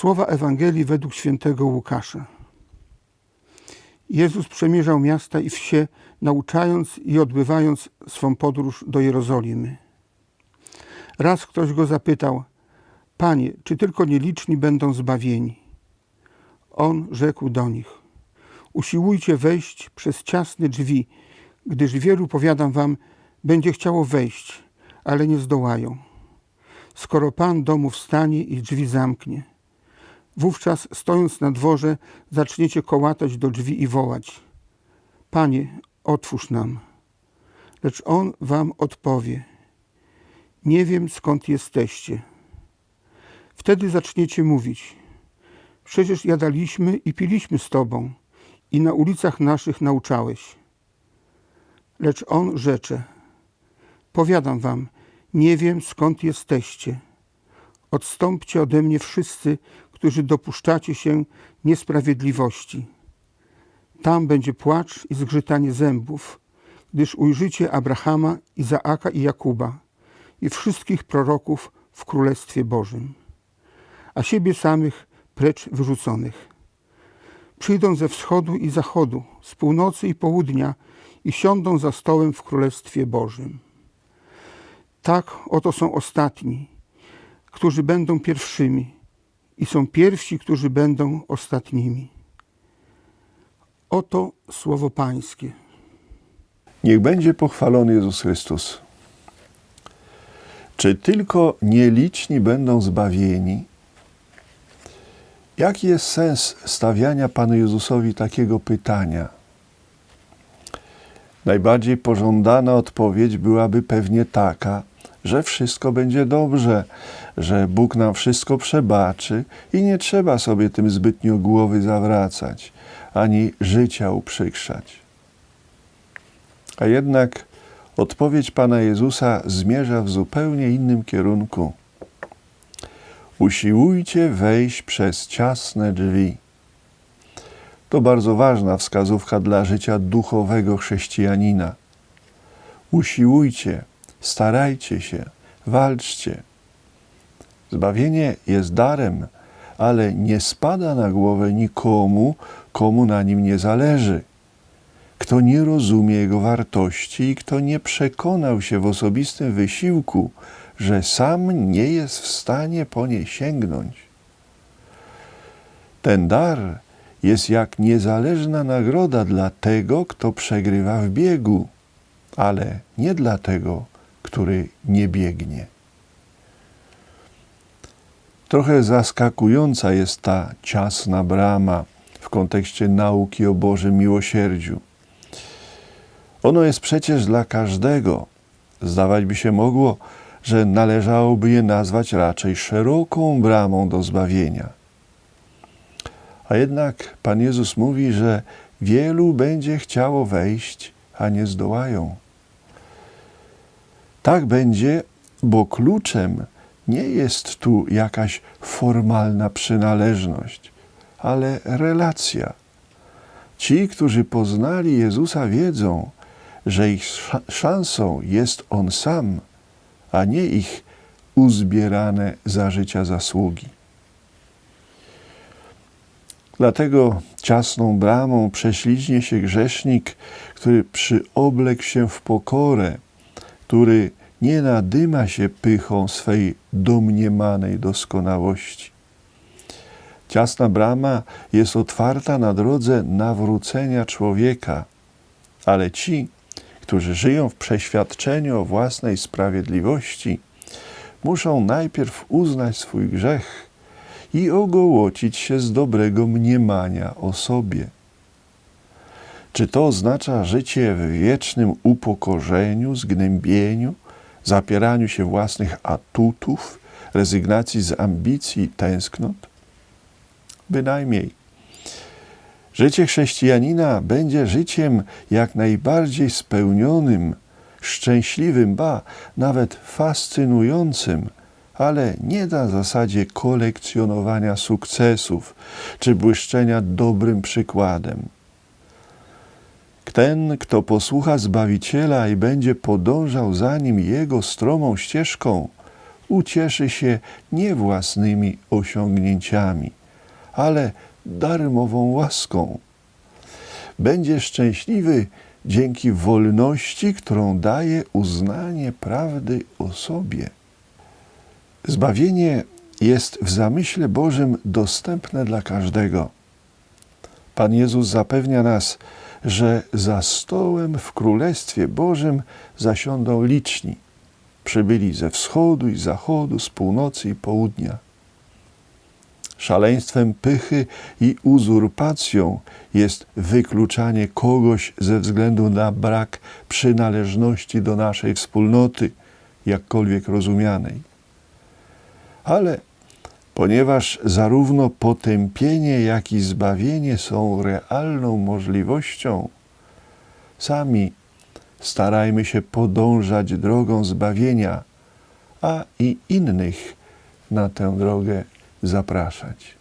Słowa Ewangelii według świętego Łukasza. Jezus przemierzał miasta i wsie, nauczając i odbywając swą podróż do Jerozolimy. Raz ktoś go zapytał: Panie, czy tylko nieliczni będą zbawieni? On rzekł do nich: Usiłujcie wejść przez ciasne drzwi, gdyż wielu, powiadam wam, będzie chciało wejść, ale nie zdołają. Skoro Pan domu wstanie i drzwi zamknie, wówczas stojąc na dworze, zaczniecie kołatać do drzwi i wołać: Panie, otwórz nam. Lecz on wam odpowie: Nie wiem skąd jesteście. Wtedy zaczniecie mówić: Przecież jadaliśmy i piliśmy z tobą, i na ulicach naszych nauczałeś. Lecz on rzecze: Powiadam wam, nie wiem skąd jesteście. Odstąpcie ode mnie wszyscy, którzy dopuszczacie się niesprawiedliwości. Tam będzie płacz i zgrzytanie zębów, gdyż ujrzycie Abrahama, Izaaka i Jakuba i wszystkich proroków w Królestwie Bożym, a siebie samych precz wyrzuconych. Przyjdą ze wschodu i zachodu, z północy i południa i siądą za stołem w Królestwie Bożym. Tak oto są ostatni, którzy będą pierwszymi, i są pierwsi, którzy będą ostatnimi. Oto słowo Pańskie. Niech będzie pochwalony Jezus Chrystus. Czy tylko nieliczni będą zbawieni? Jaki jest sens stawiania Panu Jezusowi takiego pytania? Najbardziej pożądana odpowiedź byłaby pewnie taka, że wszystko będzie dobrze, że Bóg nam wszystko przebaczy i nie trzeba sobie tym zbytnio głowy zawracać, ani życia uprzykrzać. A jednak odpowiedź Pana Jezusa zmierza w zupełnie innym kierunku. Usiłujcie wejść przez ciasne drzwi. To bardzo ważna wskazówka dla życia duchowego chrześcijanina. Usiłujcie, starajcie się, walczcie. Zbawienie jest darem, ale nie spada na głowę nikomu, komu na nim nie zależy. Kto nie rozumie jego wartości i kto nie przekonał się w osobistym wysiłku, że sam nie jest w stanie po nie sięgnąć. Ten dar jest jak niezależna nagroda dla tego, kto przegrywa w biegu, ale nie dla tego, który nie biegnie. Trochę zaskakująca jest ta ciasna brama w kontekście nauki o Bożym miłosierdziu. Ono jest przecież dla każdego. Zdawać by się mogło, że należałoby je nazwać raczej szeroką bramą do zbawienia. A jednak Pan Jezus mówi, że wielu będzie chciało wejść, a nie zdołają. Tak będzie, bo kluczem nie jest tu jakaś formalna przynależność, ale relacja. Ci, którzy poznali Jezusa, wiedzą, że ich szansą jest On sam, a nie ich uzbierane za życia zasługi. Dlatego ciasną bramą prześliźnie się grzesznik, który przyoblekł się w pokorę, który nie nadyma się pychą swej domniemanej doskonałości. Ciasna brama jest otwarta na drodze nawrócenia człowieka, ale ci, którzy żyją w przeświadczeniu o własnej sprawiedliwości, muszą najpierw uznać swój grzech i ogołocić się z dobrego mniemania o sobie. Czy to oznacza życie w wiecznym upokorzeniu, zgnębieniu, zapieraniu się własnych atutów, rezygnacji z ambicji i tęsknot? Bynajmniej. Życie chrześcijanina będzie życiem jak najbardziej spełnionym, szczęśliwym, ba, nawet fascynującym, ale nie na zasadzie kolekcjonowania sukcesów czy błyszczenia dobrym przykładem. Ten, kto posłucha Zbawiciela i będzie podążał za nim jego stromą ścieżką, ucieszy się nie własnymi osiągnięciami, ale darmową łaską. Będzie szczęśliwy dzięki wolności, którą daje uznanie prawdy o sobie. Zbawienie jest w zamyśle Bożym dostępne dla każdego. Pan Jezus zapewnia nas, że za stołem w Królestwie Bożym zasiądą liczni, przybyli ze wschodu i zachodu, z północy i południa. Szaleństwem pychy i uzurpacją jest wykluczanie kogoś ze względu na brak przynależności do naszej wspólnoty, jakkolwiek rozumianej. Ale ponieważ zarówno potępienie, jak i zbawienie są realną możliwością, sami starajmy się podążać drogą zbawienia, a i innych na tę drogę zapraszać.